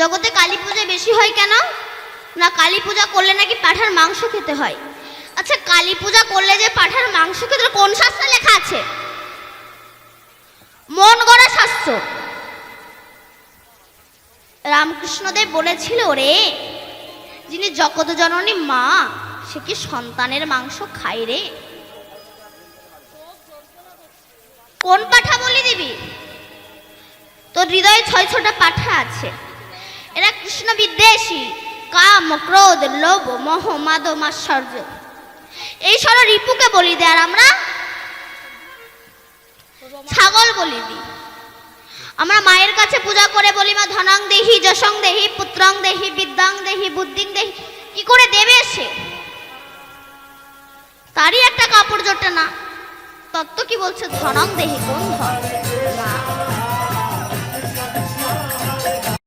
জগতে কালী পূজা বেশি হয় কেন? না, কালী পূজা করলে নাকি পাঠার মাংস খেতে হয়? আচ্ছা কালী পূজা করলে যে পাঠার মাংস খেতে কোন শাস্ত্রে লেখা আছে? মন গড়া শাস্ত্র। রামকৃষ্ণদেব বলেছিল রে, যিনি জগত জননী মা, সে কি সন্তানের মাংস খায় রে? কোন পাঠা বলি দিবি? তোর হৃদয়ে ছয় ছটা পাঠা আছে। কৃষ্ণ বিদ্বেষী, কাম, ক্রোধ, লোভ, মোহ মাদ মাশ্চর্য এই সব রিপুকে বলি দে আর আমরা ছাগল বলি দিই আমরা মায়ের কাছে পূজা করে বলি, মা, ধনাং দেহি, যশং দেহি, পুত্রং দেহি, বিদ্যাং দেহি, বুদ্ধিং দেহি। কি করে দেবে সে? তারই একটা কাপড় জোটে না। তত্ত্ব কি বলছে? ধনং দেহি, কোন ধন?